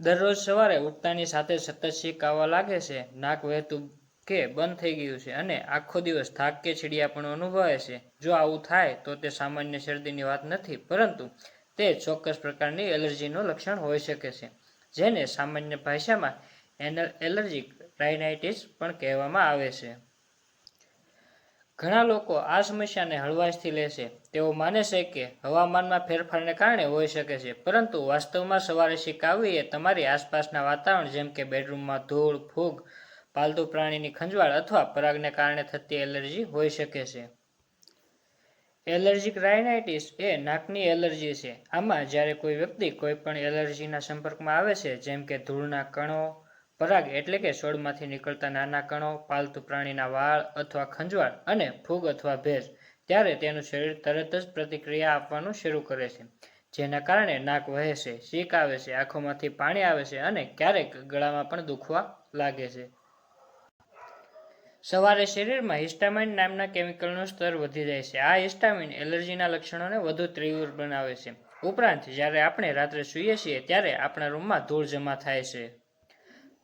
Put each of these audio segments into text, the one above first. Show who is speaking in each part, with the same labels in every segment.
Speaker 1: દરરોજ સવારે ઉઠતાની સાથે સતત છીંક આવવા લાગે છે. નાક વહેતું કે બંધ થઈ ગયું છે અને આખો દિવસ થાક કે ચીડિયાપણું અનુભવાય છે. જો આવું થાય તો તે સામાન્ય શરદીની વાત નથી, પરંતુ તે ચોક્કસ પ્રકારની એલર્જીનું લક્ષણ હોઈ શકે છે, જેને સામાન્ય ભાષામાં એનલ એલર્જીક રાઇનાઇટિસ પણ કહેવામાં આવે છે. ઘણા લોકો આ સમસ્યાને હળવાશથી લે છે. તેઓ માને છે કે હવામાનમાં ફેરફારને કારણે હોઈ શકે છે, પરંતુ વાસ્તવમાં સવારે શીખાવીએ તમારી આસપાસના વાતાવરણ જેમ કે બેડરૂમમાં ધૂળ, ફૂગ, પાલતુ પ્રાણીની ખંજવાળ અથવા પરાગને કારણે થતી એલર્જી હોઈ શકે છે. એલર્જીક રાઇનાઇટિસ એ નાકની એલર્જી છે. આમાં જ્યારે કોઈ વ્યક્તિ કોઈ પણ એલર્જીના સંપર્કમાં આવે છે, જેમ કે ધૂળના કણો પરાગ એટલે કે છોડમાંથી નીકળતા નાના કણો, પાલતુ પ્રાણીના વાળ અથવા ખંજવાળ અને ફૂગ અથવા ભેજ ત્યારે તેનું શરીર તરત જ પ્રતિક્રિયા આપવાનું શરૂ કરે છે. જેના કારણે નાક વહે છે છીંક આવે છે, આંખોમાંથી પાણી આવે છે અને ક્યારેક ગળામાં પણ દુખવા લાગે છે. સવારે શરીરમાં હિસ્ટામાઇન નામના કેમિકલનું સ્તર વધી જાય છે. આ હિસ્ટામિન એલર્જીના લક્ષણોને વધુ તીવ્ર બનાવે છે. ઉપરાંત, જ્યારે આપણે રાત્રે સૂઈએ છીએ, ત્યારે આપણા રૂમમાં ધૂળ જમા થાય છે.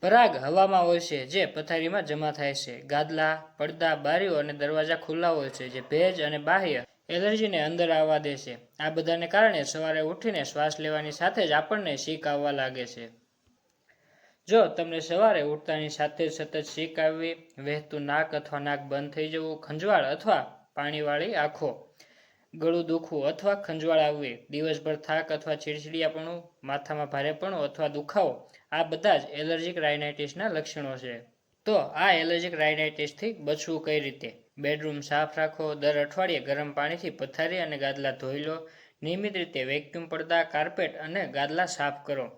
Speaker 1: પરાગ હવામાં હોય છે, જે પથારીમાં જમા થાય છે. ગાદલા, પડદા, બારીઓ અને દરવાજા ખુલ્લા હોય છે, જે ભેજ અને બાહ્ય એલર્જીને અંદર આવવા દે છે. આ બધાને કારણે સવારે ઉઠીને શ્વાસ લેવાની સાથે જ આપણને શીખ આવવા લાગે છે. જો તમને સવારે ઉઠતાની સાથે સતત શીખ આવવી, વહેતું નાક અથવા નાક બંધ થઈ જવું, ખંજવાળ અથવા પાણીવાળી આંખો ગળું દુખવું અથવા ખંજવાળ આવવી, દિવસભર થાક અથવા ચીડચીડિયાપણું, માથામાં ભારેપણું અથવા દુખાવો, આ બધા જ એલર્જીક રાઇનાઇટિસના લક્ષણો છે. તો આ એલર્જીક રાઇનાઇટિસથી બચવું કઈ રીતે? બેડરૂમ સાફ રાખો, દર અઠવાડિયે ગરમ પાણીથી પથારી અને ગાદલા ધોઈ લો, નિયમિત રીતે વેક્યુમ પડદા, કાર્પેટ અને ગાદલા સાફ કરો.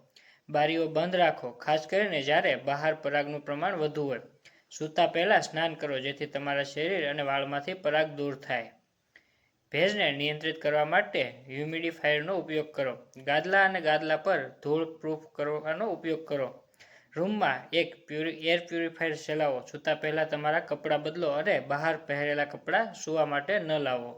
Speaker 1: બારીઓ બંધ રાખો, ખાસ કરીને જ્યારે બહાર પરાગનું પ્રમાણ વધુ હોય. સૂતા પહેલાં સ્નાન કરો, જેથી તમારા શરીર અને વાળમાંથી પરાગ દૂર થાય. ભેજને નિયંત્રિત કરવા માટે હ્યુમિડિફાયરનો ઉપયોગ કરો. ગાદલા અને ગાદલા પર ધૂળ પ્રૂફ કરવાનો ઉપયોગ કરો. રૂમમાં એક પ્યુરી એર પ્યુરિફાયર ચલાવો. સૂતા પહેલાં તમારા કપડાં બદલો અને બહાર પહેરેલા કપડાં સૂવા માટે ન લાવો.